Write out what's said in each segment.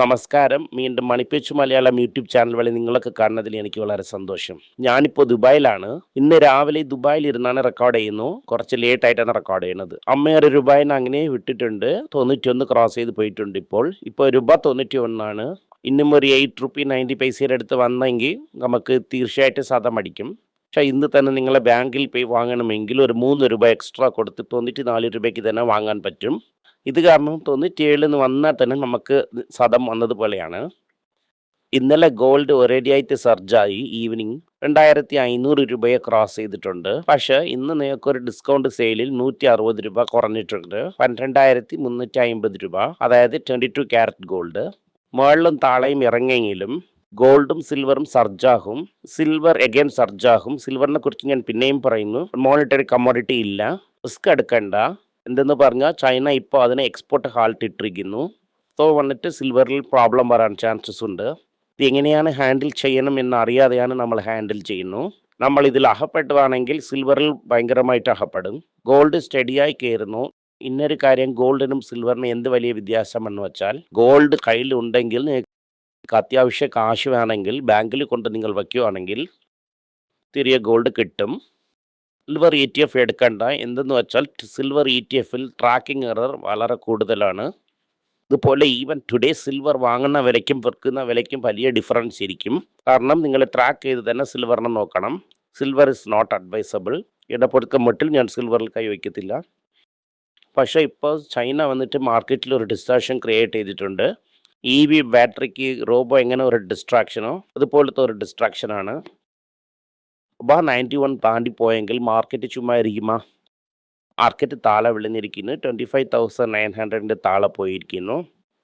നമസ്കാരം. വീണ്ടും മണിപ്പേച്ചു Malayalam YouTube channel വഴി നിങ്ങളൊക്കെ കാണുന്നതിൽ എനിക്ക് വളരെ സന്തോഷം. ഞാനിപ്പോൾ ദുബായിലാണ്. ഇന്ന് രാവിലെ ദുബായിൽ ഇരുന്നാണ് റെക്കോർഡ് ചെയ്യുന്നു. കുറച്ച് ലേറ്റ് ആയിട്ടാണ് റെക്കോർഡ് ചെയ്യുന്നത്. അമ്മയൊരു രൂപയിന് അങ്ങനെ വിട്ടിട്ടുണ്ട്. തൊണ്ണൂറ്റി ക്രോസ് ചെയ്ത് പോയിട്ടുണ്ട് ഇപ്പോൾ. ഇപ്പോൾ രൂപ തൊണ്ണൂറ്റി ഒന്നാണ് ഇന്നും ഒരു എയ്റ്റ് റുപ്പി നയന്റി പൈസയുടെ അടുത്ത് വന്നെങ്കിൽ നമുക്ക് തീർച്ചയായിട്ടും സാധം അടിക്കും പക്ഷേ ഇന്ന് തന്നെ നിങ്ങളെ ബാങ്കിൽ പോയി വാങ്ങണമെങ്കിൽ ഒരു മൂന്ന് രൂപ എക്സ്ട്രാ കൊടുത്ത് തൊണ്ണൂറ്റി നാല് രൂപയ്ക്ക് തന്നെ വാങ്ങാൻ പറ്റും. ഇത് കാരണം തൊണ്ണൂറ്റിയേഴിന് വന്നാൽ തന്നെ നമുക്ക് സദം വന്നതുപോലെയാണ് ഇന്നലെ ഗോൾഡ് ഒരേടിയായിട്ട് സർജായി ഈവനിങ് രണ്ടായിരത്തി അഞ്ഞൂറ് രൂപയെ ക്രോസ് ചെയ്തിട്ടുണ്ട്. പക്ഷേ ഇന്ന് നിങ്ങൾക്ക് ഒരു ഡിസ്കൗണ്ട് സെയിലിൽ നൂറ്റി അറുപത് രൂപ കുറഞ്ഞിട്ടുണ്ട്. പന്ത്രണ്ടായിരത്തി മുന്നൂറ്റി അമ്പത് രൂപ. അതായത് ട്വന്റി ടു ക്യാരറ്റ് ഗോൾഡ് മുകളിലും താളയും ഇറങ്ങിയെങ്കിലും ഗോൾഡും സിൽവറും സർജാകും സിൽവർ എഗൈൻ സർജാകും സിൽവറിനെ കുറിച്ച് ഞാൻ പിന്നെയും പറയുന്നു. മോണിറ്ററി കമ്മോഡിറ്റി ഇല്ല. റിസ്ക് എടുക്കണ്ട. എന്തെന്ന് പറഞ്ഞാൽ ചൈന ഇപ്പോൾ അതിനെ എക്സ്പോർട്ട് ഹാൾട്ട് ഇട്ടിരിക്കുന്നു. സോ വന്നിട്ട് സിൽവറിൽ പ്രോബ്ലം വരാൻ ചാൻസസ് ഉണ്ട്. ഇത് എങ്ങനെയാണ് ഹാൻഡിൽ ചെയ്യണം എന്ന് അറിയാതെയാണ് നമ്മൾ ഹാൻഡിൽ ചെയ്യുന്നു. നമ്മൾ ഇതിൽ അകപ്പെടുവാണെങ്കിൽ സിൽവറിൽ ഭയങ്കരമായിട്ട് അകപ്പെടും ഗോൾഡ് സ്റ്റഡിയായി കയറുന്നു. ഇന്നൊരു കാര്യം ഗോൾഡിനും സിൽവറിനും എന്ത് വലിയ വ്യത്യാസമെന്ന് വെച്ചാൽ ഗോൾഡ് കയ്യിലുണ്ടെങ്കിൽ നിങ്ങൾക്ക് അത്യാവശ്യ കാശ് വേണമെങ്കിൽ ബാങ്കിൽ കൊണ്ട് നിങ്ങൾ വയ്ക്കുകയാണെങ്കിൽ തിരികെ ഗോൾഡ് കിട്ടും. സിൽവർ ഇ ടി എഫ് എടുക്കണ്ട. എന്തെന്ന് വെച്ചാൽ സിൽവർ ഇ ടി എഫിൽ ട്രാക്കിംഗ് എറർ വളരെ കൂടുതലാണ്. ഇതുപോലെ ഈവൻ ടുഡേ സിൽവർ വാങ്ങുന്ന വിലയ്ക്കും വിൽക്കുന്ന വിലയ്ക്കും വലിയ ഡിഫറൻസ് ഇരിക്കും. കാരണം നിങ്ങൾ ട്രാക്ക് ചെയ്ത് തന്നെ സിൽവറിനെ നോക്കണം. സിൽവർ ഇസ് നോട്ട് അഡ്വൈസബിൾ ഇടപെടുക്കം മട്ടിൽ ഞാൻ സിൽവറിൽ കൈ വയ്ക്കത്തില്ല പക്ഷേ ഇപ്പോൾ ചൈന വന്നിട്ട് മാർക്കറ്റിൽ ഒരു ഡിസ്ട്രാക്ഷൻ ക്രിയേറ്റ് ചെയ്തിട്ടുണ്ട്. ഇ വി ബാറ്ററിക്ക് റോബോ എങ്ങനെ ഒരു ഡിസ്ട്രാക്ഷനോ അതുപോലത്തെ ഒരു ഡിസ്ട്രാക്ഷനാണ് അപ്പോൾ നയന്റി വൺ താണ്ടി പോയെങ്കിൽ മാർക്കറ്റ് ചുമ്മാ ഇരിക്കുമാ മാർക്കറ്റ് താഴെ വിളിഞ്ഞിരിക്കുന്നു. ട്വന്റി ഫൈവ് തൗസൻഡ് നയൻ ഹൺഡ്രഡിന്റെ താഴെ പോയിരിക്കുന്നു.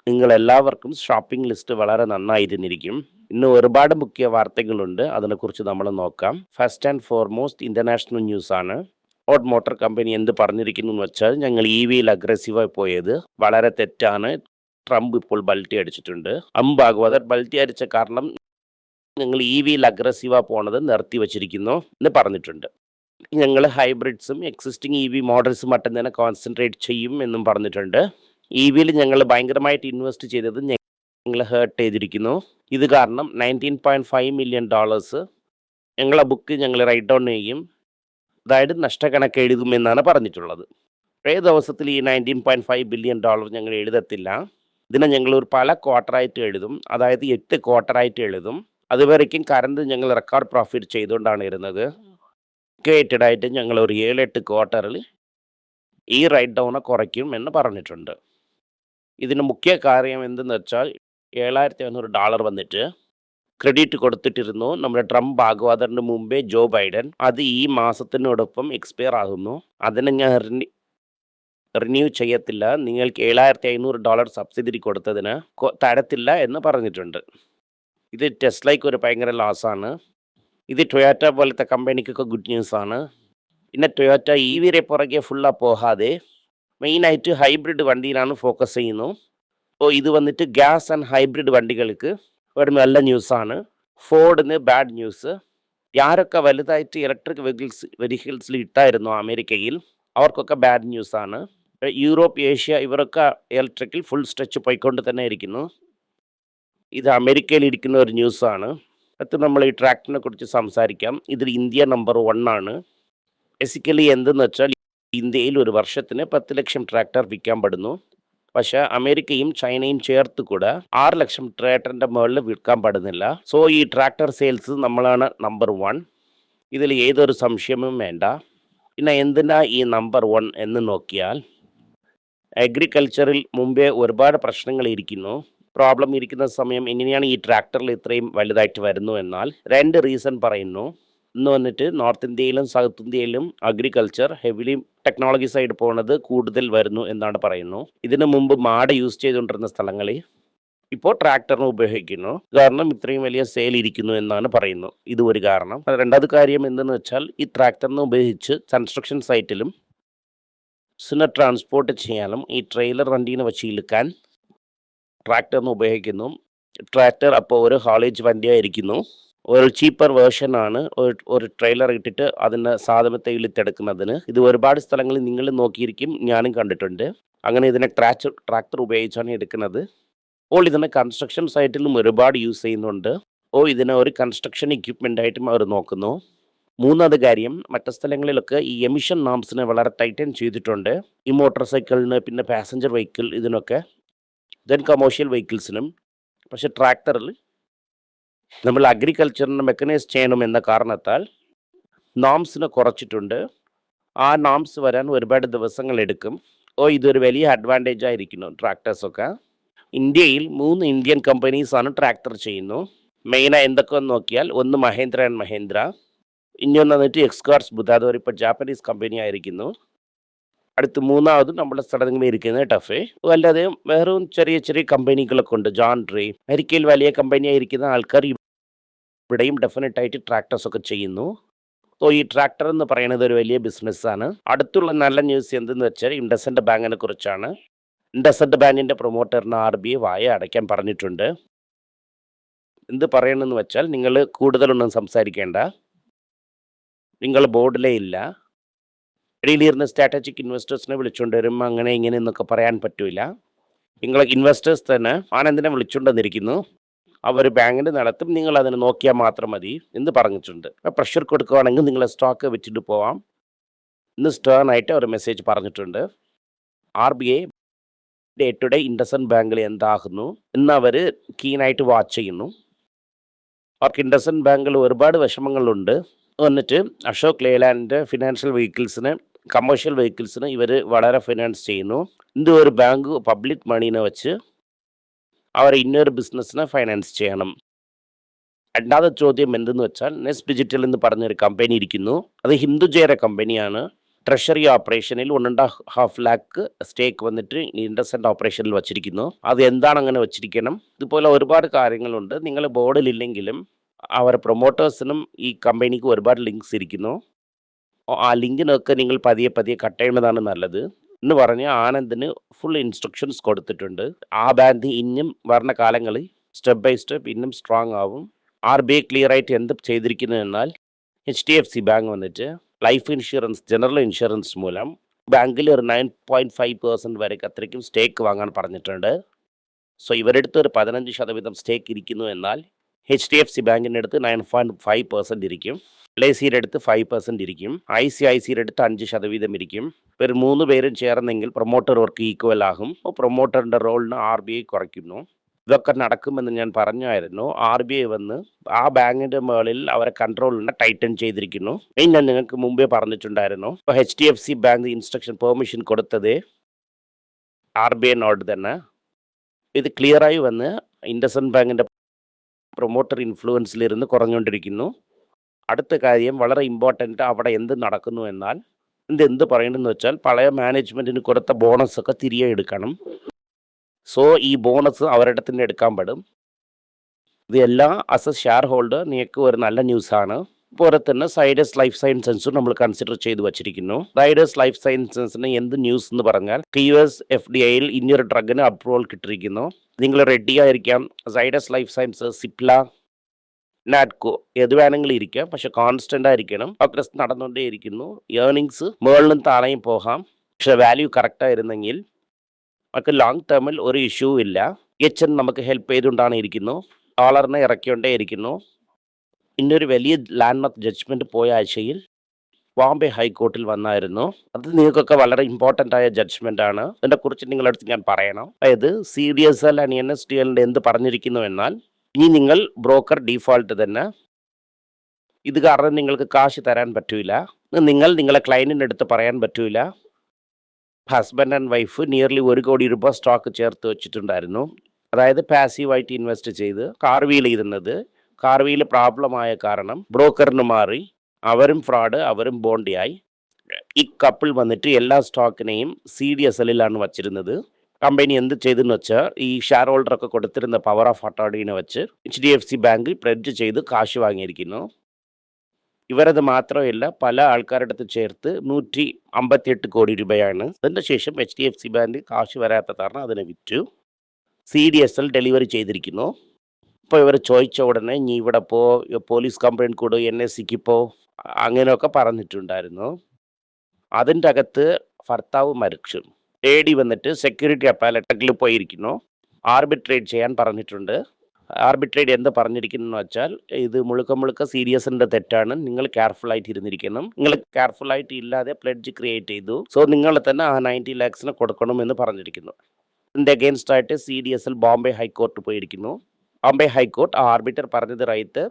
നിങ്ങൾ എല്ലാവർക്കും ഷോപ്പിംഗ് ലിസ്റ്റ് വളരെ നന്നായിരുന്നിരിക്കും. ഇന്ന് ഒരുപാട് മുഖ്യ വാർത്തകളുണ്ട്. അതിനെക്കുറിച്ച് നമ്മൾ നോക്കാം. First and foremost international news ആണ്. ഓട്ട് മോട്ടോർ കമ്പനി എന്ത് പറഞ്ഞിരിക്കുന്നു എന്ന് വെച്ചാൽ ഞങ്ങൾ ഇ വിയിൽ അഗ്രസീവായി പോയത് വളരെ തെറ്റാണ്. ട്രംപ് ഇപ്പോൾ ബൾട്ടി അടിച്ചിട്ടുണ്ട്. അമ്പാകും ബൾട്ടി അടിച്ച കാരണം ഞങ്ങൾ ഇ വിയിൽ അഗ്രസീവാണ് പോണത് നിർത്തി വച്ചിരിക്കുന്നു എന്ന് പറഞ്ഞിട്ടുണ്ട്. ഞങ്ങൾ ഹൈബ്രിഡ്സും എക്സിസ്റ്റിംഗ് ഇ വി മോഡൽസും മറ്റും തന്നെ കോൺസെൻട്രേറ്റ് ചെയ്യും എന്നും പറഞ്ഞിട്ടുണ്ട്. ഇ വിയിൽ ഞങ്ങൾ ഭയങ്കരമായിട്ട് ഇൻവെസ്റ്റ് ചെയ്തത് ഞങ്ങൾ ഹേർട്ട് ചെയ്തിരിക്കുന്നു. ഇത് കാരണം nineteen point five million dollars ഞങ്ങളെ ബുക്ക് ഞങ്ങൾ റൈറ്റ് ഡൗൺ ചെയ്യും. അതായത് നഷ്ടക്കണക്ക് എഴുതുമെന്നാണ് പറഞ്ഞിട്ടുള്ളത്. ഒരേ ദിവസത്തിൽ ഈ nineteen point five billion dollar ഞങ്ങൾ എഴുതത്തില്ല. ഇതിനെ ഞങ്ങൾ ഒരു പല ക്വാർട്ടറായിട്ട് എഴുതും. അതായത് എട്ട് ക്വാർട്ടറായിട്ട് എഴുതും. അതുവരയ്ക്കും കറണ്ട് ഞങ്ങൾ റെക്കോർഡ് പ്രോഫിറ്റ് ചെയ്തുകൊണ്ടാണ് ഇരുന്നത്. ക്വേറ്റഡ് ആയിട്ട് ഞങ്ങൾ ഒരു ഏഴെട്ട് ക്വാർട്ടറിൽ ഈ റൈറ്റ് ഡൗണെ കുറയ്ക്കും എന്ന് പറഞ്ഞിട്ടുണ്ട്. ഇതിന് മുഖ്യ കാര്യം എന്തെന്ന് വെച്ചാൽ ഏഴായിരത്തി അഞ്ഞൂറ് ഡോളർ വന്നിട്ട് ക്രെഡിറ്റ് കൊടുത്തിട്ടിരുന്നു. നമ്മുടെ ട്രംപ് ഭാഗവാദറിന് മുമ്പേ ജോ ബൈഡൻ. അത് ഈ മാസത്തിനോടൊപ്പം എക്സ്പയർ ആകുന്നു. അതിനെ ഞാൻ റിനി റിന്യൂ ചെയ്യത്തില്ല. നിങ്ങൾക്ക് ഏഴായിരത്തി അഞ്ഞൂറ് ഡോളർ സബ്സിഡി കൊടുത്തതിന് തരത്തില്ല എന്ന് പറഞ്ഞിട്ടുണ്ട്. ഇത് ടെസ്ലയ്ക്ക് ഒരു ഭയങ്കര ലോസാണ് ഇത് ടൊയാറ്റ പോലത്തെ കമ്പനിക്കൊക്കെ ഗുഡ് ന്യൂസ് ആണ്. പിന്നെ ടൊയാറ്റ ഇ വിരെ പുറകെ ഫുള്ളാ പോകാതെ മെയിനായിട്ട് ഹൈബ്രിഡ് വണ്ടിയിലാണ് ഫോക്കസ് ചെയ്യുന്നു. അപ്പോൾ ഇത് വന്നിട്ട് ഗ്യാസ് ആൻഡ് ഹൈബ്രിഡ് വണ്ടികൾക്ക് ഒരു നല്ല ന്യൂസാണ് ഫോർഡിന് ബാഡ് ന്യൂസ് ആരൊക്കെ വലുതായിട്ട് ഇലക്ട്രിക് വെഹിക്കിൾസ് വെഹിക്കിൾസിൽ ഇട്ടായിരുന്നു അമേരിക്കയിൽ അവർക്കൊക്കെ ബാഡ് ന്യൂസാണ് യൂറോപ്പ് ഏഷ്യ ഇവരൊക്കെ ഇലക്ട്രിക്കിൽ ഫുൾ സ്ട്രെച്ച് പോയിക്കൊണ്ട് തന്നെ ഇരിക്കുന്നു. ഇത് അമേരിക്കയിൽ ഇരിക്കുന്ന ഒരു ന്യൂസാണ്. അത് നമ്മൾ ഈ ട്രാക്ടറിനെ കുറിച്ച് സംസാരിക്കാം. ഇതിൽ ഇന്ത്യ നമ്പർ വൺ ആണ്. ബേസിക്കലി എന്തെന്ന് വെച്ചാൽ ഇന്ത്യയിൽ ഒരു വർഷത്തിന് പത്ത് ലക്ഷം ട്രാക്ടർ വിൽക്കാൻ പെടുന്നു പക്ഷെ അമേരിക്കയും ചൈനയും ചേർത്ത് കൂടെ ആറ് ലക്ഷം ട്രാക്ടറിന്റെ മുകളിൽ വിൽക്കാൻ പാടുന്നില്ല. സോ ഈ ട്രാക്ടർ സെയിൽസ് നമ്മളാണ് നമ്പർ വൺ. ഇതിൽ ഏതൊരു സംശയവും വേണ്ട. പിന്നെ എന്തിനാ ഈ നമ്പർ വൺ എന്ന് നോക്കിയാൽ അഗ്രികൾച്ചറിൽ മുമ്പേ ഒരുപാട് പ്രശ്നങ്ങൾ ഇരിക്കുന്നു. പ്രോബ്ലം ഇരിക്കുന്ന സമയം എങ്ങനെയാണ് ഈ ട്രാക്ടറിൽ ഇത്രയും വലുതായിട്ട് വരുന്നു എന്നാൽ രണ്ട് റീസൺ പറയുന്നു. ഇന്ന് വന്നിട്ട് നോർത്ത് ഇന്ത്യയിലും സൗത്ത് ഇന്ത്യയിലും അഗ്രികൾച്ചർ ഹെവിലി ടെക്നോളജി സൈഡ് പോകുന്നത് കൂടുതൽ വരുന്നു എന്നാണ് പറയുന്നു. ഇതിനു മുമ്പ് മാട യൂസ് ചെയ്തുകൊണ്ടിരുന്ന സ്ഥലങ്ങളിൽ ഇപ്പോൾ ട്രാക്ടറിന് ഉപയോഗിക്കുന്നു. കാരണം ഇത്രയും വലിയ സെയിൽ ഇരിക്കുന്നു എന്നാണ് പറയുന്നു. ഇത് ഒരു കാരണം. രണ്ടാമത് കാര്യം എന്തെന്ന് വെച്ചാൽ ഈ ട്രാക്ടറിനെ ഉപയോഗിച്ച് കൺസ്ട്രക്ഷൻ സൈറ്റിലും സിന ട്രാൻസ്പോർട്ട് ചെയ്യാനും ഈ ട്രെയിലർ വണ്ടീനെ വെച്ച് ഇളുക്കാൻ ട്രാക്ടറിന് ഉപയോഗിക്കുന്നു. ട്രാക്ടർ അപ്പോൾ ഒരു ഹോളേജ് വണ്ടിയായിരിക്കുന്നു ഒരു ചീപ്പർ വേർഷൻ ആണ്. ഒരു ട്രെയിലർ ഇട്ടിട്ട് അതിന് സാധനത്തെ ഇളുത്തെടുക്കുന്നതിന്. ഇത് ഒരുപാട് സ്ഥലങ്ങളിൽ നിങ്ങൾ നോക്കിയിരിക്കും ഞാനും കണ്ടിട്ടുണ്ട്. അങ്ങനെ ഇതിനെ ട്രാക്ടർ ട്രാക്ടർ ഉപയോഗിച്ചാണ് എടുക്കുന്നത്. അപ്പോൾ ഇതിനെ കൺസ്ട്രക്ഷൻ സൈറ്റിലും ഒരുപാട് യൂസ് ചെയ്യുന്നുണ്ട്. ഓ ഇതിനെ ഒരു കൺസ്ട്രക്ഷൻ എക്യുപ്മെന്റ് ആയിട്ടും അവർ നോക്കുന്നു. മൂന്നാമത് കാര്യം മറ്റു സ്ഥലങ്ങളിലൊക്കെ ഈ എമിഷൻ നോംസിനെ വളരെ ടൈറ്റൻ ചെയ്തിട്ടുണ്ട്. ഈ മോട്ടോർ സൈക്കിളിന് പിന്നെ പാസഞ്ചർ വെഹിക്കിൾ ഇതിനൊക്കെ ദെൻ കമേഴ്ഷ്യൽ വെഹിക്കിൾസിനും പക്ഷെ ട്രാക്ടറിൽ നമ്മൾ അഗ്രികൾച്ചറിനെ മെക്കനൈസ് ചെയ്യണം എന്ന കാരണത്താൽ നോംസിനെ കുറച്ചിട്ടുണ്ട്. ആ നോംസ് വരാൻ ഒരുപാട് ദിവസങ്ങൾ എടുക്കും. ഓ ഇതൊരു വലിയ അഡ്വാന്റേജ് ആയിരിക്കുന്നു ട്രാക്ടേഴ്സൊക്കെ ഇന്ത്യയിൽ മൂന്ന് ഇന്ത്യൻ കമ്പനീസാണ് ട്രാക്ടർ ചെയ്യുന്നു. മെയിനായി എന്തൊക്കെയെന്ന് നോക്കിയാൽ ഒന്ന് മഹേന്ദ്ര ആൻഡ് മഹേന്ദ്ര. ഇനി ഒന്ന് വന്നിട്ട് എക്സ്കാർസ് ബുദ്ധ ഇപ്പോൾ ജാപ്പനീസ് കമ്പനി ആയിരിക്കുന്നു. അടുത്ത് മൂന്നാമത് നമ്മുടെ സ്ഥലങ്ങളിൽ ഇരിക്കുന്നത് ടഫേ അല്ലാതെ വേറെ ചെറിയ ചെറിയ കമ്പനികളൊക്കെ ഉണ്ട്. ജോൺ ട്രേ അമേരിക്കയിൽ വലിയ കമ്പനിയായിരിക്കുന്ന ആൾക്കാർ ഇവിടെയും ഡെഫിനറ്റ് ആയിട്ട് ട്രാക്ടേഴ്സ് ഒക്കെ ചെയ്യുന്നു. സോ ഈ ട്രാക്ടർ എന്ന് പറയുന്നത് ഒരു വലിയ ബിസിനസ്സാണ് അടുത്തുള്ള നല്ല ന്യൂസ് എന്തെന്ന് വെച്ചാൽ ഇൻഡസൻഡ് ബാങ്കിനെ കുറിച്ചാണ്. ഇൻഡസൻഡ് ബാങ്കിന്റെ പ്രൊമോട്ടറിന് ആർ ബി വായ അടയ്ക്കാൻ പറഞ്ഞിട്ടുണ്ട്. എന്ത് പറയണമെന്ന് വെച്ചാൽ നിങ്ങൾ കൂടുതലൊന്നും സംസാരിക്കേണ്ട. നിങ്ങൾ ബോർഡിലേ ഇല്ല. ഇടയിലിരുന്ന് സ്ട്രാറ്റജിക് ഇൻവെസ്റ്റേഴ്സിനെ വിളിച്ചുകൊണ്ട് വരും. അങ്ങനെ ഇങ്ങനെ എന്നൊക്കെ പറയാൻ പറ്റില്ല നിങ്ങളെ ഇൻവെസ്റ്റേഴ്സ് തന്നെ ആനന്ദിനെ വിളിച്ചുകൊണ്ടിരിക്കുന്നു അവർ ബാങ്കിന് നടത്തും നിങ്ങൾ അതിനെ നോക്കിയാൽ മാത്രം മതി എന്ന് പറഞ്ഞിട്ടുണ്ട്. പ്രഷർ കൊടുക്കുകയാണെങ്കിൽ നിങ്ങളെ സ്റ്റോക്ക് വെച്ചിട്ട് പോവാം. ഇന്ന് സ്റ്റേൺ ആയിട്ട് ഒരു മെസ്സേജ് പറഞ്ഞിട്ടുണ്ട്. R B I day to day IndusInd ബാങ്കിൽ എന്താകുന്നു എന്ന് അവർ കീനായിട്ട് വാച്ച് ചെയ്യുന്നു. അവർക്ക് ഇൻഡസൻ ബാങ്കിൽ ഒരുപാട് വിഷമങ്ങളുണ്ട്. എന്നിട്ട് അശോക് ലേലാൻഡിന്റെ ഫിനാൻഷ്യൽ വെഹിക്കിൾസിന് കമേഴ്ഷ്യൽ വെഹിക്കിൾസിന് ഇവർ വളരെ ഫിനാൻസ് ചെയ്യുന്നു. ഇത് ഒരു ബാങ്ക് പബ്ലിക് മണീനെ വെച്ച് അവർ ഇന്നൊരു ബിസിനസ്സിനെ ഫൈനാൻസ് ചെയ്യണം. രണ്ടാമത്തെ ചോദ്യം എന്തെന്ന് വെച്ചാൽ നെസ് ഡിജിറ്റൽ എന്ന് പറഞ്ഞൊരു കമ്പനി ഇരിക്കുന്നു. അത് ഹിന്ദുജയുടെ കമ്പനിയാണ് treasury ഓപ്പറേഷനിൽ one and half lakh stake വന്നിട്ട് ഇൻഡസെന്റ് ഓപ്പറേഷനിൽ വച്ചിരിക്കുന്നു. അത് എന്താണ് അങ്ങനെ വച്ചിരിക്കണം? ഇതുപോലെ ഒരുപാട് കാര്യങ്ങളുണ്ട്. നിങ്ങൾ ബോർഡിലില്ലെങ്കിലും അവർ പ്രൊമോട്ടേഴ്സിനും ഈ കമ്പനിക്ക് ഒരുപാട് ലിങ്ക്സ് ഇരിക്കുന്നു. ആ ലിങ്കിനൊക്കെ നിങ്ങൾ പതിയെ പതിയെ കട്ട് ചെയ്യുന്നതാണ് നല്ലത്. എന്ന് പറഞ്ഞ് ആനന്ദിന് ഫുൾ ഇൻസ്ട്രക്ഷൻസ് കൊടുത്തിട്ടുണ്ട്. ആ ബാങ്ക് ഇനിയും വരുന്ന കാലങ്ങളിൽ സ്റ്റെപ്പ് ബൈ സ്റ്റെപ്പ് ഇന്നും സ്ട്രോങ് ആവും. ആർ ബി ഐ ക്ലിയർ ആയിട്ട് എന്ത് ചെയ്തിരിക്കുന്നു എന്നാൽ H D F C bank വന്നിട്ട് ലൈഫ് ഇൻഷുറൻസ് ജനറൽ ഇൻഷുറൻസ് മൂലം ബാങ്കിൽ ഒരു നയൻ പോയിന്റ് ഫൈവ് പെർസെന്റ് വരെ അത്രയ്ക്കും സ്റ്റേക്ക് വാങ്ങാൻ പറഞ്ഞിട്ടുണ്ട്. സോ ഇവരെടുത്ത് ഒരു പതിനഞ്ച് ശതവീതം സ്റ്റേക്ക് ഇരിക്കുന്നു എന്നാൽ എച്ച് ഡി എഫ് സി ബാങ്കിന്റെ അടുത്ത് നയൻ പോയിന്റ് ഫൈവ് പെർസെന്റ് ഇരിക്കും. എൽ ഐ സിയുടെ അടുത്ത് ഫൈവ് പെർസെന്റ് ഇരിക്കും. ഐ സി ഐ സിയുടെ അടുത്ത് അഞ്ച് ശതവീതം ഇരിക്കും. ഇവർ മൂന്ന് പേരും ചേർന്നെങ്കിൽ പ്രൊമോട്ടർ വർക്ക് ഈക്വൽ ആകും. പ്രൊമോട്ടറിന്റെ റോളിന് ആർ ബി ഐ കുറയ്ക്കുന്നു. ഇതൊക്കെ നടക്കുമെന്ന് ഞാൻ പറഞ്ഞായിരുന്നു. ആർ ബി ഐ വന്ന് ആ ബാങ്കിന്റെ മുകളിൽ അവരെ കൺട്രോളിനെ ടൈറ്റൻ ചെയ്തിരിക്കുന്നു. ഞാൻ നിങ്ങൾക്ക് മുമ്പേ പറഞ്ഞിട്ടുണ്ടായിരുന്നു. ഇപ്പോൾ H D F C bank instruction permission കൊടുത്തത് ആർ ബി ഐനോട് തന്നെ. ഇത് ക്ലിയറായി വന്ന് ഇൻഡസൻ ബാങ്കിന്റെ പ്രൊമോട്ടർ ഇൻഫ്ലുവൻസിലിരുന്ന് കുറഞ്ഞുകൊണ്ടിരിക്കുന്നു. അടുത്ത കാര്യം വളരെ ഇമ്പോർട്ടന്റ് അവിടെ എന്ത് നടക്കുന്നു എന്നാൽ ഇത് എന്ത് പറയണമെന്ന് വെച്ചാൽ പഴയ മാനേജ്മെന്റിന് കൊടുത്ത ബോണസ് ഒക്കെ തിരികെ എടുക്കണം. സോ ഈ ബോണസ് അവരുടെ തന്നെ എടുക്കാൻ പെടും. ഇതെല്ലാം അസ് എ ഷെയർ ഹോൾഡർ നിങ്ങൾക്ക് ഒരു നല്ല ന്യൂസാണ് പോലെ തന്നെ സൈഡസ് ലൈഫ് സയൻസസും നമ്മൾ കൺസിഡർ ചെയ്ത് വച്ചിരിക്കുന്നു. സൈഡസ് ലൈഫ് സയൻസസിന് എന്ത് ന്യൂസ് എന്ന് പറഞ്ഞാൽ യു എസ് എഫ് ഡി ഐയിൽ ഇനിയൊരു ഡ്രഗിന് അപ്രൂവൽ കിട്ടിയിരിക്കുന്നു. നിങ്ങൾ റെഡി ആയിരിക്കാം. സൈഡസ് ലൈഫ് സയൻസസ് സിപ്ല നാറ്റ്കോ ഏത് വേണമെങ്കിലും ഇരിക്കാം. പക്ഷെ കോൺസ്റ്റന്റ് ആയിരിക്കണം. പ്രോഗ്രസ് നടന്നുകൊണ്ടേ ഇരിക്കുന്നു ഏർണിങ്സ് മുകളിലും താഴെയും പോകാം. പക്ഷെ വാല്യൂ കറക്റ്റ് ആയിരുന്നെങ്കിൽ നമുക്ക് ലോങ് ടേമിൽ ഒരു ഇഷ്യൂ ഇല്ല. എച്ച് എൻ നമുക്ക് ഹെൽപ്പ് ചെയ്തുകൊണ്ടാണ് ഇരിക്കുന്നു. ഡോളറിനെ ഇറക്കിക്കൊണ്ടേ ഇരിക്കുന്നു ഇന്നൊരു വലിയ ലാൻഡ് മാർക്ക് ജഡ്ജ്മെന്റ് പോയ ആഴ്ചയിൽ ബോംബെ ഹൈക്കോർട്ടിൽ വന്നായിരുന്നു. അത് നിങ്ങൾക്കൊക്കെ വളരെ ഇമ്പോർട്ടന്റ് ആയ ജഡ്ജ്മെന്റ് ആണ്. ഇതിനെക്കുറിച്ച് നിങ്ങളടുത്ത് ഞാൻ പറയണം. അതായത് C D S L and N S T എല്ലിന്റെ എന്ത് പറഞ്ഞിരിക്കുന്നു എന്നാൽ ഇനി നിങ്ങൾ ബ്രോക്കർ ഡീഫോൾട്ട് തന്നെ ഇത് കാരണം നിങ്ങൾക്ക് കാശ് തരാൻ പറ്റൂല. നിങ്ങൾ നിങ്ങളെ ക്ലയന്റിന്റെ അടുത്ത് പറയാൻ പറ്റൂല. ഹസ്ബൻഡ് ആൻഡ് വൈഫ് നിയർലി ഒരു കോടി രൂപ സ്റ്റോക്ക് ചേർത്ത് വെച്ചിട്ടുണ്ടായിരുന്നു. അതായത് പാസീവായിട്ട് ഇൻവെസ്റ്റ് ചെയ്ത് കാർവിയിൽ ഇരുന്നത്. കാർവിയിൽ പ്രോബ്ലമായ കാരണം ബ്രോക്കറിന് മാറി അവരും ഫ്രോഡ് അവരും ബോണ്ടിയായി. ഈ കപ്പിൾ വന്നിട്ട് എല്ലാ സ്റ്റോക്കിനെയും സി ഡി എസ് എല്ലിലാണ് വച്ചിരുന്നത്. കമ്പനി എന്ത് ചെയ്തെന്ന് വെച്ചാൽ ഈ ഷെയർ ഹോൾഡറൊക്കെ കൊടുത്തിരുന്ന പവർ ഓഫ് അട്ടോർണിനെ വെച്ച് H D F C bank pledge ചെയ്ത് കാശ് വാങ്ങിയിരിക്കുന്നു. ഇവരത് മാത്രമല്ല പല ആൾക്കാരുടെ അടുത്ത് ചേർത്ത് നൂറ്റി അമ്പത്തിയെട്ട് കോടി രൂപയാണ്. അതിന്റെ ശേഷം H D F C bank കാശ് വരാത്ത കാരണം അതിനെ വിറ്റു. C D S L delivery ചെയ്തിരിക്കുന്നു. ഇപ്പോൾ ഇവർ ചോദിച്ച ഉടനെ നീ ഇവിടെ പോ പോലീസ് കംപ്ലയിന്റ് കൊടു എൻ എസ് സിക്ക് പോ അങ്ങനെയൊക്കെ പറഞ്ഞിട്ടുണ്ടായിരുന്നു. അതിന്റെ അകത്ത് ഭർത്താവ് മരിച്ചു. തേടി വന്നിട്ട് സെക്യൂരിറ്റി അപ്പാലറ്റിൽ പോയിരിക്കുന്നു. ആർബിട്രേറ്റ് ചെയ്യാൻ പറഞ്ഞിട്ടുണ്ട്. ആർബിട്രേറ്റ് എന്ത് പറഞ്ഞിരിക്കുന്നു വെച്ചാൽ ഇത് മുഴുക്ക മുഴുക്ക സീരിയസിന്റെ തെറ്റാണ്. നിങ്ങൾ കെയർഫുൾ ആയിട്ട് ഇരുന്നിരിക്കണം. നിങ്ങൾ കെയർഫുൾ ആയിട്ട് ഇല്ലാതെ പ്ലെഡ്ജ് ക്രിയേറ്റ് ചെയ്തു. സോ നിങ്ങൾ തന്നെ ആ നയന്റി ലാക്സിന് കൊടുക്കണമെന്ന് പറഞ്ഞിരിക്കുന്നു. അതിന്റെ അഗേൻസ്റ്റ് ആയിട്ട് C D S L Bombay high court പോയിരിക്കുന്നു. ബോംബെ ഹൈക്കോർട്ട് ആ ആർബിറ്റർ പറഞ്ഞത് റൈറ്റ്.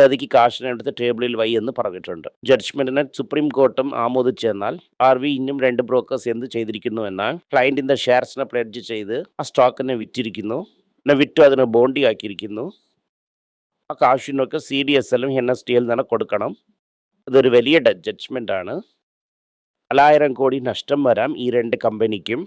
ഏതിക്ക് കാശിനെടുത്ത് ടേബിളിൽ വൈ എന്ന് പറഞ്ഞിട്ടുണ്ട്. ജഡ്ജ്മെന്റിനെ സുപ്രീം കോർട്ടും ആമോദിച്ചെന്നാൽ ആർ വി ഇന്നും രണ്ട് ബ്രോക്കേഴ്സ് എന്ത് ചെയ്തിരിക്കുന്നു എന്നാൽ ക്ലയന്റിന്റെ ഷെയർസിനെ പ്ലെഡ്ജ് ചെയ്ത് ആ സ്റ്റോക്കിനെ വിറ്റിരിക്കുന്നു. പിന്നെ വിറ്റു അതിനെ ബോണ്ടി ആക്കിയിരിക്കുന്നു. ആ കാശിനൊക്കെ സി ഡി എസ് എല്ലും എൻ എസ് ടി എൽ തന്നെ കൊടുക്കണം. ഇതൊരു വലിയ ജഡ്ജ്മെന്റ് ആണ് പലായിരം കോടി നഷ്ടം വരാം ഈ രണ്ട് കമ്പനിക്കും.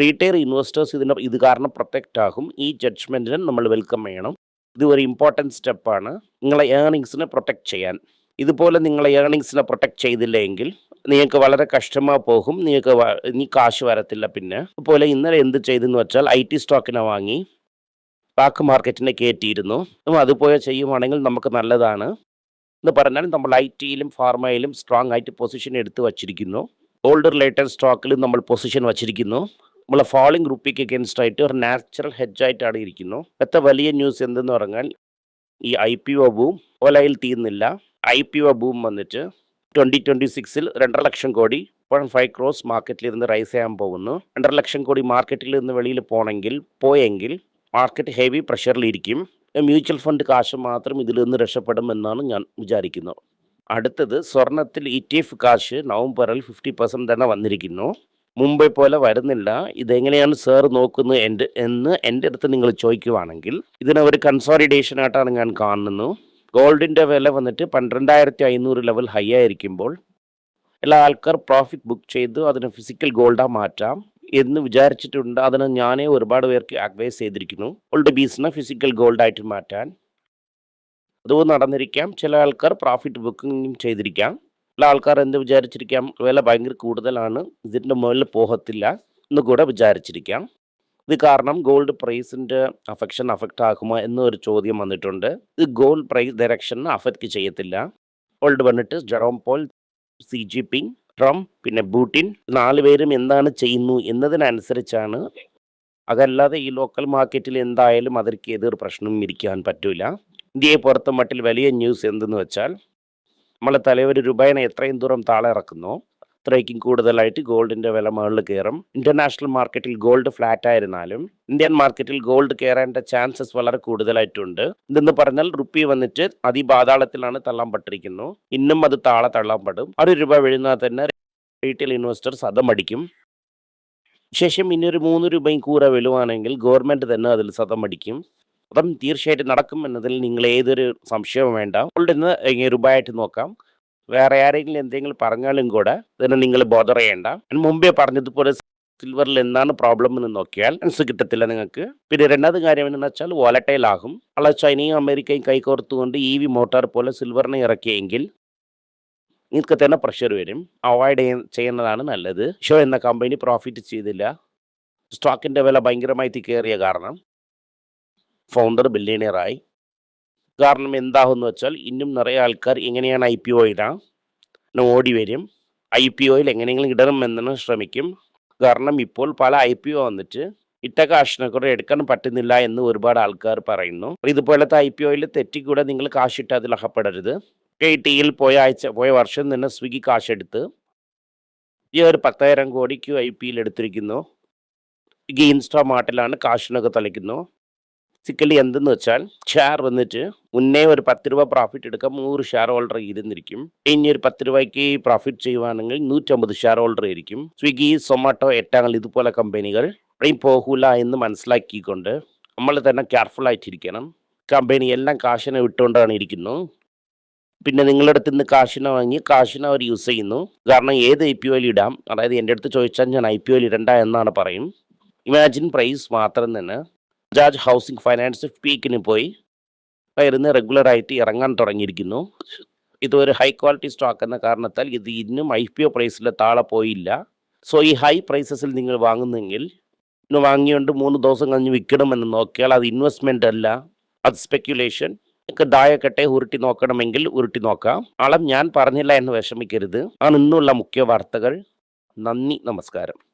റീറ്റെയിൽ ഇൻവെസ്റ്റേഴ്സ് ഇതിന്റെ ഇത് കാരണം പ്രൊട്ടക്റ്റ് ആകും. ഈ ജഡ്ജ്മെന്റിനെ നമ്മൾ വെൽക്കം ചെയ്യണം. ഇത് ഒരു ഇമ്പോർട്ടന്റ് സ്റ്റെപ്പാണ് നിങ്ങളെ ഏർണിങ്സിനെ പ്രൊട്ടക്റ്റ് ചെയ്യാൻ. ഇതുപോലെ നിങ്ങളെ ഏർണിങ്സിനെ പ്രൊട്ടക്റ്റ് ചെയ്തില്ലെങ്കിൽ നിങ്ങൾക്ക് വളരെ കഷ്ടമാ പോകും. നിങ്ങൾക്ക് ഇനി കാശ് വരത്തില്ല പിന്നെ. അതുപോലെ ഇന്നലെ എന്ത് ചെയ്തെന്ന് വെച്ചാൽ ഐ ടി സ്റ്റോക്കിനെ വാങ്ങി. സ്റ്റോക്ക് മാർക്കറ്റിനെ കയറ്റിയിരുന്നു അതുപോലെ ചെയ്യുവാണെങ്കിൽ നമുക്ക് നല്ലതാണ്. എന്ന് പറഞ്ഞാൽ നമ്മൾ ഐ ടിയിലും ഫാർമയിലും സ്ട്രോങ് ആയിട്ട് പൊസിഷൻ എടുത്ത് വച്ചിരിക്കുന്നു. ഓൾഡ് റിലേറ്റഡ് സ്റ്റോക്കിലും നമ്മൾ പൊസിഷൻ വച്ചിരിക്കുന്നു. നമ്മളെ ഫാളിംഗ് റുപ്പിക്ക് അഗേൻസ്റ്റ് ആയിട്ട് ഒരു നാച്ചുറൽ ഹെഡ്ജ് ആയിട്ടാണ് ഇരിക്കുന്നു. ഇപ്പോഴത്തെ വലിയ ന്യൂസ് എന്തെന്ന് പറഞ്ഞാൽ ഈ ഐ പി ഒ ബൂം ഓലയിൽ തീർന്നില്ല ഐ പി ഒ ബൂം വന്നിട്ട് ട്വന്റി ട്വന്റി സിക്സിൽ രണ്ടര lakh crore point five cross മാർക്കറ്റിൽ നിന്ന് റൈസ് ചെയ്യാൻ പോകുന്നു. രണ്ടര ലക്ഷം കോടി മാർക്കറ്റിൽ നിന്ന് വെളിയിൽ പോകണമെങ്കിൽ പോയെങ്കിൽ മാർക്കറ്റ് ഹെവി പ്രഷറിലിരിക്കും മ്യൂച്വൽ ഫണ്ട് കാശ് മാത്രം ഇതിൽ നിന്ന് രക്ഷപ്പെടുമെന്നാണ് ഞാൻ വിചാരിക്കുന്നത് അടുത്തത് സ്വർണത്തിൽ ഇ ടി എഫ് കാശ് നവംബറിൽ ഫിഫ്റ്റി പെർസെന്റ് തന്നെ വന്നിരിക്കുന്നു. മുമ്പേ പോലെ വരുന്നില്ല. ഇതെങ്ങനെയാണ് സാർ നോക്കുന്നത് എന്റെ എന്ന് എന്റെ അടുത്ത് നിങ്ങൾ ചോദിക്കുവാണെങ്കിൽ ഇതിനെ ഒരു കൺസോളിഡേഷൻ ആയിട്ടാണ് ഞാൻ കാണുന്നു ഗോൾഡിന്റെ വില വന്നിട്ട് പന്ത്രണ്ടായിരത്തി അഞ്ഞൂറ് ലെവൽ ഹൈ ആയിരിക്കുമ്പോൾ എല്ലാ ആൾക്കാർ പ്രോഫിറ്റ് ബുക്ക് ചെയ്ത് അതിനെ ഫിസിക്കൽ ഗോൾഡാണ് മാറ്റാം എന്ന് വിചാരിച്ചിട്ടുണ്ട്. അതിന് ഞാനേ ഒരുപാട് പേർക്ക് അഡ്വൈസ് ചെയ്തിരിക്കുന്നു. ഓൾഡ് ബീസിനെ ഫിസിക്കൽ ഗോൾഡായിട്ട് മാറ്റാൻ. അതും നടന്നിരിക്കാം. ചില ആൾക്കാർ പ്രോഫിറ്റ് ബുക്കിംഗ് ചെയ്തിരിക്കാം. ചില ആൾക്കാർ എന്ത് വിചാരിച്ചിരിക്കാം? വില ഭയങ്കര കൂടുതലാണ്. ഇതിന്റെ മുകളിൽ പോകത്തില്ല എന്ന് കൂടെ വിചാരിച്ചിരിക്കാം. ഇത് കാരണം ഗോൾഡ് പ്രൈസിന്റെ അഫക്ഷൻ അഫക്റ്റ് ആകുമോ എന്നൊരു ചോദ്യം വന്നിട്ടുണ്ട്. ഇത് ഗോൾഡ് പ്രൈസ് ഡയറക്ഷൻ അഫക്റ്റ് ചെയ്യത്തില്ല. ഗോൾഡ് വന്നിട്ട് Jerome Powell Xi Jinping Trump പിന്നെ ബൂട്ടിൻ നാലുപേരും എന്താണ് ചെയ്യുന്നു എന്നതിനനുസരിച്ചാണ്. അതല്ലാതെ ഈ ലോക്കൽ മാർക്കറ്റിൽ എന്തായാലും അവർക്ക് ഏതൊരു പ്രശ്നവും ഇരിക്കാൻ പറ്റില്ല ഇന്ത്യയെ പുറത്തും മട്ടിൽ വലിയ ന്യൂസ് എന്തെന്ന് വെച്ചാൽ നമ്മളെ തലവർ രൂപേണ എത്രയും ദൂരം താഴെ ഇറക്കുന്നു. അത്രയ്ക്കും കൂടുതലായിട്ട് ഗോൾഡിന്റെ വില മുകളിൽ കയറും. ഇന്റർനാഷണൽ മാർക്കറ്റിൽ ഗോൾഡ് ഫ്ലാറ്റ് ആയിരുന്നാലും ഇന്ത്യൻ മാർക്കറ്റിൽ ഗോൾഡ് കയറേണ്ട ചാൻസസ് വളരെ കൂടുതലായിട്ടുണ്ട്. ഇതെന്ന് പറഞ്ഞാൽ റുപ്പി വന്നിട്ട് അതിപാതാളത്തിലാണ് തള്ളാൻ പെട്ടിരിക്കുന്നു ഇന്നും അത് താളെ തള്ളാൻ പെടും ഒരു രൂപ വീഴുന്നാൽ തന്നെ റീറ്റെയിൽ ഇൻവെസ്റ്റേഴ്സ് അതം അടിക്കും ശേഷം ഇനി ഒരു മൂന്ന് രൂപയും കൂറ വിലുവാണെങ്കിൽ ഗവൺമെന്റ് തന്നെ അതിൽ സതം അടിക്കും അതും തീർച്ചയായിട്ടും നടക്കും എന്നതിൽ നിങ്ങൾ ഏതൊരു സംശയവും വേണ്ട. ഗോൾഡ് ഇന്ന് ഇങ്ങനെ രൂപയായിട്ട് നോക്കാം. വേറെ ആരെങ്കിലും എന്തെങ്കിലും പറഞ്ഞാലും കൂടെ ഇതിനെ നിങ്ങൾ ബോധർ ചെയ്യേണ്ട. ഞാൻ മുമ്പേ പറഞ്ഞതുപോലെ സിൽവറിൽ എന്താണ് പ്രോബ്ലം എന്ന് നോക്കിയാൽ മനസ്സ് കിട്ടത്തില്ല നിങ്ങൾക്ക്. പിന്നെ രണ്ടാമത് കാര്യം എന്ന് വെച്ചാൽ വോലറ്റൈൽ ആകും. അല്ല ചൈനയും അമേരിക്കയും കൈകോർത്തുകൊണ്ട് ഇ വി മോട്ടോർ പോലെ സിൽവറിനെ ഇറക്കിയെങ്കിൽ നിങ്ങൾക്ക് തന്നെ പ്രഷർ വരും. അവോയ്ഡ് ചെയ്യുന്നതാണ് നല്ലത്. ഷോ എന്ന കമ്പനി പ്രോഫിറ്റ് ചെയ്തില്ല. സ്റ്റോക്കിന്റെ വില ഭയങ്കരമായി കയറിയ കാരണം. ഫൗണ്ടർ ബില്യണിയറായി കാരണം എന്താകുമെന്ന് വെച്ചാൽ ഇന്നും നിറയെ ആൾക്കാർ എങ്ങനെയാണ് ഐ പി ഒ ഇടാം? ഓടി വരും. ഐ പി ഒയിൽ എങ്ങനെയെങ്കിലും ഇടണം എന്നതിന് ശ്രമിക്കും. കാരണം ഇപ്പോൾ പല ഐ പി ഒ വന്നിട്ട് ഇട്ട കാശിനെ കൂടെ എടുക്കാൻ പറ്റുന്നില്ല എന്ന് ഒരുപാട് ആൾക്കാർ പറയുന്നു. ഇതുപോലത്തെ ഐ പി ഒയിൽ തെറ്റിക്കൂടെ നിങ്ങൾ കാശിട്ട് അതിൽ അകപ്പെടരുത് കെ ടിയിൽ പോയ ആഴ്ച പോയ വർഷം തന്നെ സ്വിഗ്ഗി കാശെടുത്ത് ഈ ഒരു പത്തായിരം കോടിക്ക് ഐ പിയിൽ എടുത്തിരിക്കുന്നു. സ്വിഗ്ഗി ഇൻസ്റ്റാ മാർട്ടിലാണ് കാശിനൊക്കെ തളിക്കുന്നു. ബേസിക്കലി എന്തെന്ന് വെച്ചാൽ ഷെയർ വന്നിട്ട് മുന്നേ ഒരു പത്ത് രൂപ പ്രോഫിറ്റ് എടുക്കാം നൂറ് ഷെയർ ഹോൾഡർ ഇരുന്നിരിക്കും. ഇനി ഒരു പത്ത് രൂപയ്ക്ക് പ്രോഫിറ്റ് ചെയ്യുവാണെങ്കിൽ നൂറ്റമ്പത് ഷെയർ ഹോൾഡർ ആയിരിക്കും. സ്വിഗ്ഗി സൊമാറ്റോ എട്ടാങ്ങൾ ഇതുപോലെ കമ്പനികൾ ഈ പോകൂല എന്ന് മനസ്സിലാക്കിക്കൊണ്ട് നമ്മൾ തന്നെ കെയർഫുൾ ആയിട്ടിരിക്കണം. കമ്പനി എല്ലാം കാശിനെ വിട്ടുകൊണ്ടാണ് ഇരിക്കുന്നു. പിന്നെ നിങ്ങളുടെ അടുത്ത് നിന്ന് കാശിനെ വാങ്ങി കാശിനെ അവർ യൂസ് ചെയ്യുന്നു. കാരണം ഏത് ഐ പി ഒയിൽ ഇടാം? അതായത് എന്റെ അടുത്ത് ചോദിച്ചാൽ ഞാൻ ഐ പി ഒയിൽ ഇടണ്ട എന്നാണ് പറയും. ഇമാജിൻ പ്രൈസ് മാത്രം തന്നെ. ബജാജ് ഹൗസിംഗ് ഫൈനാൻസ് പീക്കിന് പോയി. ഇരുന്ന് റെഗുലറായിട്ട് ഇറങ്ങാൻ തുടങ്ങിയിരിക്കുന്നു. ഇതൊരു ഹൈ ക്വാളിറ്റി സ്റ്റോക്ക് എന്ന കാരണത്താൽ ഇത് ഇന്നും ഐ പി ഒ പ്രൈസിൽ താഴെ പോയില്ല. സോ ഈ ഹൈ പ്രൈസസിൽ നിങ്ങൾ വാങ്ങുന്നെങ്കിൽ ഇന്ന് വാങ്ങിയോണ്ട് മൂന്ന് ദിവസം കഴിഞ്ഞ് വിൽക്കണമെന്ന് നോക്കിയാൽ അത് ഇൻവെസ്റ്റ്മെന്റ് അല്ല അത് സ്പെക്യുലേഷൻ നിങ്ങൾക്ക് ദായക്കട്ടെ ഉരുട്ടി നോക്കണമെങ്കിൽ ഉരുട്ടി നോക്കാം. ആളം ഞാൻ പറഞ്ഞില്ല എന്ന് വിഷമിക്കരുത്. ആണ് ഇന്നുള്ള മുഖ്യ വാർത്തകൾ. നന്ദി നമസ്കാരം.